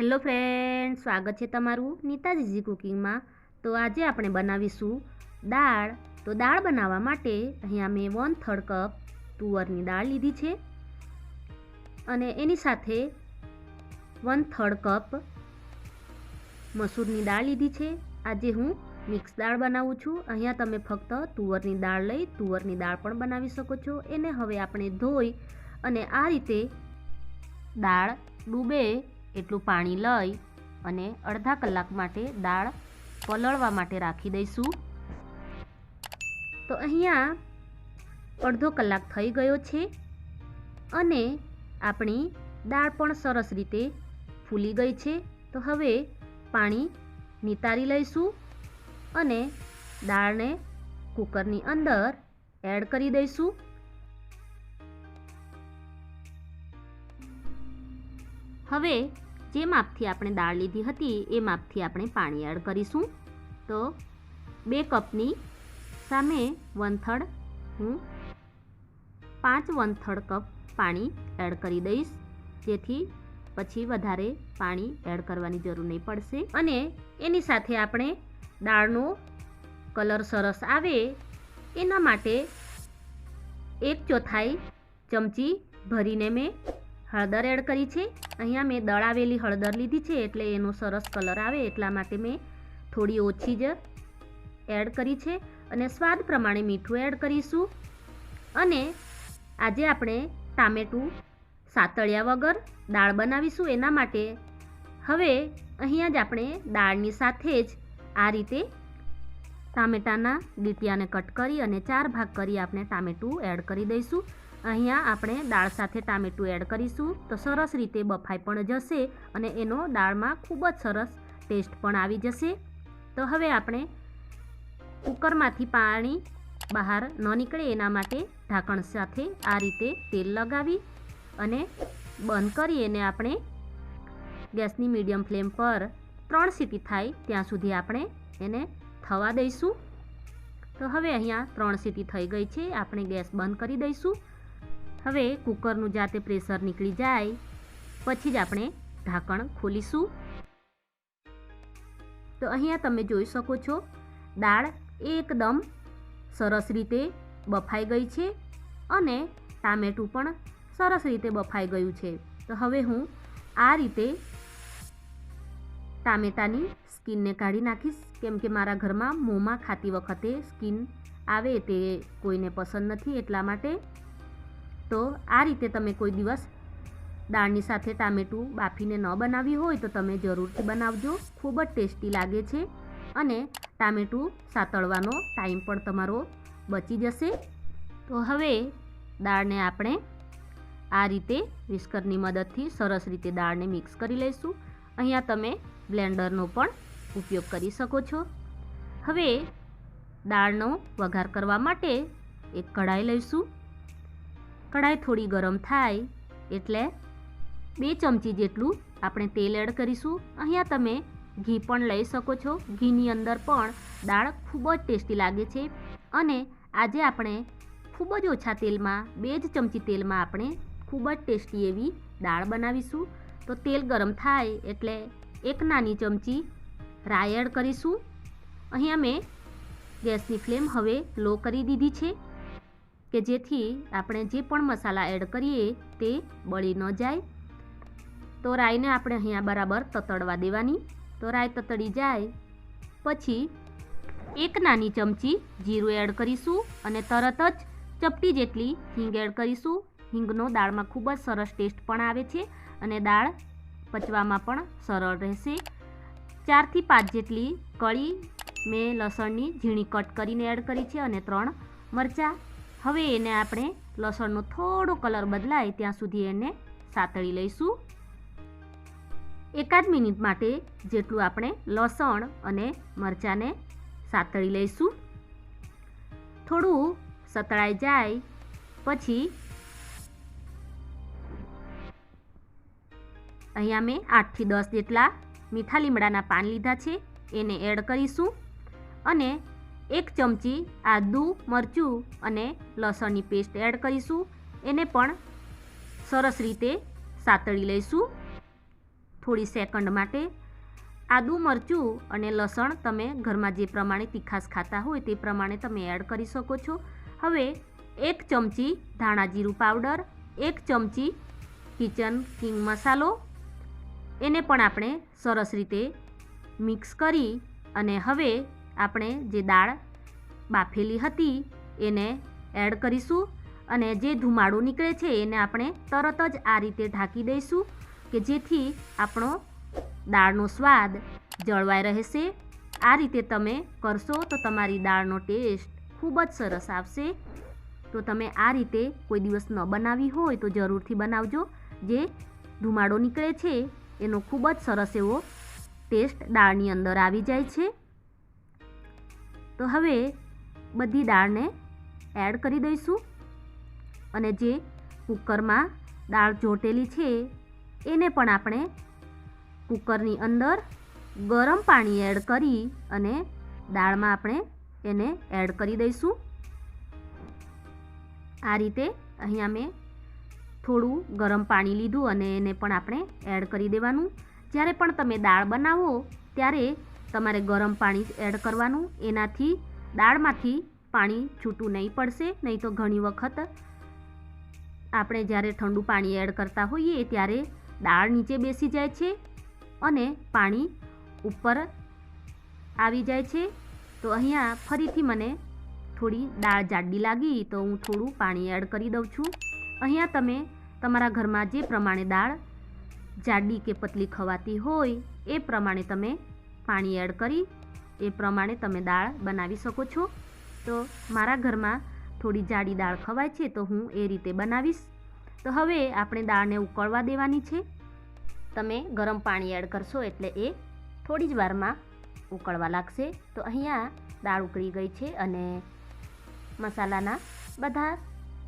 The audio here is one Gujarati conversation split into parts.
હેલો ફ્રેન્ડ સ્વાગત છે તમારું નીતાજીજી કુકિંગમાં. તો આજે આપણે બનાવીશું દાળ. તો દાળ બનાવવા માટે અહીંયા મેં વન થર્ડ કપ તુવરની દાળ લીધી છે. અને એની સાથે વન થર્ડ કપ મસૂરની દાળ લીધી છે. આજે હું મિક્સ દાળ બનાવું છું. અહીંયા તમે ફક્ત તુવરની દાળ લઈ તુવરની દાળ પણ બનાવી શકો છો. એને હવે આપણે ધોઈ અને આ રીતે દાળ ડૂબે એટલું પાણી લઈ અને અડધા કલાક માટે દાળ પલળવા માટે રાખી દઈશું. તો અહીંયા અડધો કલાક થઈ ગયો છે અને આપણી દાળ પણ સરસ રીતે ફૂલી ગઈ છે. તો હવે પાણી નિતારી લઈશું અને દાળને કુકરની અંદર એડ કરી દઈશું. હવે જે માપથી આપણે દાળ લીધી હતી એ માપથી આપણે પાણી એડ કરીશું. તો બે કપની સામે વન હું પાંચ વન કપ પાણી એડ કરી દઈશ. જેથી પછી વધારે પાણી એડ કરવાની જરૂર નહીં પડશે. અને એની સાથે આપણે દાળનો કલર સરસ આવે એના માટે એક ચોથાઈ ચમચી ભરીને મેં હળદર એડ કરી છે. અહીંયા મેં દળાવેલી હળદર લીધી છે એટલે એનો સરસ કલર આવે એટલા માટે મેં થોડી ઓછી જ એડ કરી છે. અને સ્વાદ પ્રમાણે મીઠું એડ કરીશું. અને આજે આપણે ટામેટું સાતળ્યા વગર દાળ બનાવીશું એના માટે. હવે અહીંયા જ આપણે દાળની સાથે જ આ રીતે ટામેટાના ડીટિયાને કટ કરી અને ચાર ભાગ કરી આપણે ટામેટું એડ કરી દઈશું. અહીંયા આપણે દાળ સાથે ટામેટું એડ કરીશું. તો સરસ રીતે બફાઈ પણ જશે અને એનો દાળમાં ખૂબ જ સરસ ટેસ્ટ પણ આવી જશે. તો હવે આપણે કુકરમાંથી પાણી બહાર ન નીકળે એના માટે ઢાંકણ સાથે આ રીતે તેલ લગાવી અને બંધ કરી એને આપણે ગેસની મીડિયમ ફ્લેમ પર ત્રણ સીટી થાય ત્યાં સુધી આપણે એને થવા દઈશું. તો હવે અહીંયા ત્રણ સીટી થઈ ગઈ છે. આપણે ગેસ બંધ કરી દઈશું. હવે કુકરનું જાતે પ્રેશર નીકળી જાય. પછી જ આપણે ઢાંકણ ખોલીશું. તો અહીંયા તમે જોઈ શકો છો, દાળ એકદમ સરસ રીતે બફાઈ ગઈ છે અને ટામેટું પણ સરસ રીતે બફાઈ ગયું છે. તો હવે હું આ રીતે ટામેટાની સ્કિનને કાઢી નાખીશ. કેમ કે મારા ઘરમાં મોંમાં ખાતી વખતે સ્કિન આવે તે કોઈને પસંદ નથી એટલા માટે તો આ રીતે તમે કોઈ દિવસ દાળની સાથે ટામેટું બાફીને ન બનાવી હોય તો તમે જરૂરથી બનાવજો. ખૂબ જ ટેસ્ટી લાગે છે અને ટામેટું સાતળવાનો ટાઈમ પણ તમારો બચી જશે. તો હવે દાળને આપણે આ રીતે વિસ્કરની મદદથી સરસ રીતે દાળને મિક્સ કરી લઈશું. અહીંયા તમે બ્લેન્ડરનો પણ ઉપયોગ કરી શકો છો. હવે દાળનો વઘાર કરવા માટે એક કઢાઈ લઈશું. કઢાઈ થોડી ગરમ થાય. એટલે બે ચમચી જેટલું આપણે તેલ એડ કરીશું. અહીંયા તમે ઘી પણ લઈ શકો છો. ઘીની અંદર પણ દાળ ખૂબ જ ટેસ્ટી લાગે છે. અને આજે આપણે ખૂબ જ ઓછા તેલમાં, બે જ ચમચી તેલમાં આપણે ખૂબ જ ટેસ્ટી એવી દાળ બનાવીશું. તો તેલ ગરમ થાય એટલે એક નાની ચમચી રાઈ એડ કરીશું. અહીંયા મેં ગેસની ફ્લેમ હવે લો કરી દીધી છે. કે જેથી આપણે જે પણ મસાલા એડ કરીએ તે બળી ન જાય. તો રાઈને આપણે અહીંયા બરાબર તતડવા દેવાની. તો રાઈ તતડી જાય. પછી એક નાની ચમચી જીરું એડ કરીશું અને તરત જ ચપટી જેટલી હિંગ એડ કરીશું. હિંગનો દાળમાં ખૂબ જ સરસ ટેસ્ટ પણ આવે છે અને દાળ પચવામાં પણ સરળ રહેશે. ચારથી પાંચ જેટલી કળી મેં લસણની ઝીણી કટ કરીને એડ કરી છે અને ત્રણ મરચાં હવે એને આપણે લસણનો થોડો કલર બદલાય ત્યાં સુધી એને સાતળી લઈશું. એકાદ મિનિટ માટે જેટલું આપણે લસણ અને મરચાંને સાતળી લઈશું. થોડું સતળાઈ જાય પછી અહીંયા મેં આઠથી દસ જેટલા મીઠા લીમડાના પાન લીધા છે, એને એડ કરીશું. અને એક ચમચી આદું મરચું અને લસણની પેસ્ટ એડ કરીશું. એને પણ સરસ રીતે સાતળી લઈશું. થોડી સેકન્ડ માટે આદું મરચું અને લસણ તમે ઘરમાં જે પ્રમાણે તીખાસ ખાતા હોય તે પ્રમાણે તમે એડ કરી શકો છો. હવે એક ચમચી ધાણા જીરું પાવડર, એક ચમચી કિચન કિંગ મસાલો. એને પણ આપણે સરસ રીતે મિક્સ કરી અને હવે આપણે જે દાળ બાફેલી હતી એને એડ કરીશું અને જે ધુમાડો નીકળે છે એને આપણે તરત જ આ રીતે ઢાંકી દઈશું કે જેથી આપણો દાળનો સ્વાદ જળવાઈ રહેશે. આ રીતે તમે કરશો તો તમારી દાળનો ટેસ્ટ ખૂબ જ સરસ આવશે. તો તમે આ રીતે કોઈ દિવસ ન બનાવી હોય તો જરૂરથી બનાવજો. જે ધુમાડો નીકળે છે એનો ખૂબ જ સરસ એવો ટેસ્ટ દાળની અંદર આવી જાય છે. તો હવે બધી દાળને એડ કરી દઈશું અને જે કુકરમાં દાળ ચોટેલી છે, એને પણ આપણે કુકરની અંદર ગરમ પાણી એડ કરી અને દાળમાં આપણે એને એડ કરી દઈશું. આ રીતે અહીંયા મેં થોડું ગરમ પાણી લીધું અને એને પણ આપણે એડ કરી દેવાનું. જ્યારે પણ તમે દાળ બનાવો, ત્યારે તમારે ગરમ પાણી એડ કરવાનું. એનાથી દાળમાંથી પાણી છૂટું નહીં પડશે, નહીં તો ઘણી વખત આપણે જ્યારે ઠંડુ પાણી એડ કરતા હોઈએ ત્યારે દાળ નીચે બેસી જાય છે અને પાણી ઉપર આવી જાય છે. તો અહીંયા ફરીથી મને થોડી દાળ જાડી લાગી, તો હું થોડું પાણી એડ કરી દઉં છું. અહીંયા તમે તમારા ઘરમાં જે પ્રમાણે દાળ જાડી કે પતલી ખવાતી હોય, એ પ્રમાણે તમે પાણી એડ કરી, એ પ્રમાણે તમે દાળ બનાવી શકો છો. તો મારા ઘરમાં થોડી જાડી દાળ ખવાય છે, તો હું એ રીતે બનાવીશ. તો હવે આપણે દાળને ઉકળવા દેવાની છે. તમે ગરમ પાણી એડ કરશો એટલે એ થોડી જ વારમાં ઉકળવા લાગશે. તો અહીંયા દાળ ઉકળી ગઈ છે અને મસાલાના બધા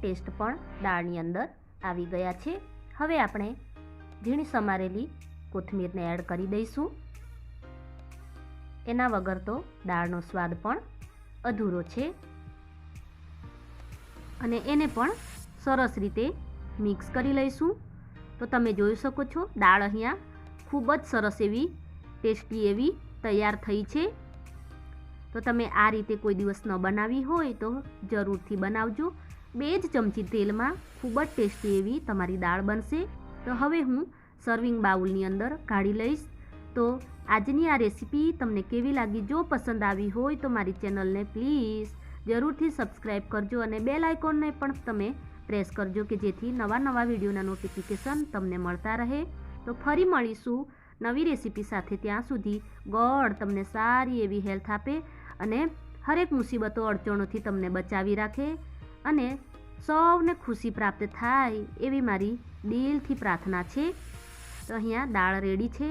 ટેસ્ટ પણ દાળની અંદર આવી ગયા છે. હવે આપણે ઝીણી સમારેલી કોથમીરને એડ કરી દઈશું. એના વગર તો દાળનો સ્વાદ પણ અધૂરો છે. અને એને પણ સરસ રીતે મિક્સ કરી લઈશું. તો તમે જોઈ શકો છો, દાળ અહીંયા ખૂબ જ સરસ એવી ટેસ્ટી એવી તૈયાર થઈ છે. તો તમે આ રીતે કોઈ દિવસ ન બનાવી હોય તો જરૂરથી બનાવજો. બે જ ચમચી તેલમાં ખૂબ જ ટેસ્ટી એવી તમારી દાળ બનશે. તો હવે હું સર્વિંગ બાઉલની અંદર કાઢી લઈશ. તો આજની આ રેસીપી તમને કેવી લાગી? જો પસંદ આવી હોય તો મારી ચેનલને પ્લીઝ જરૂરથી સબસ્ક્રાઈબ કરજો અને બેલ આઇકોનને પણ તમે પ્રેસ કરજો કે જેથી નવા નવા વિડીયોના નોટિફિકેશન તમને મળતા રહે. તો ફરી મળીશું નવી રેસીપી સાથે ત્યાં સુધી ગોળ તમને સારી એવી હેલ્થ આપે અને હરેક મુસીબતો, અડચણોથી તમને બચાવી રાખે અને સૌને ખુશી પ્રાપ્ત થાય એવી મારી દિલથી પ્રાર્થના છે. તો અહીંયા દાળ રેડી છે.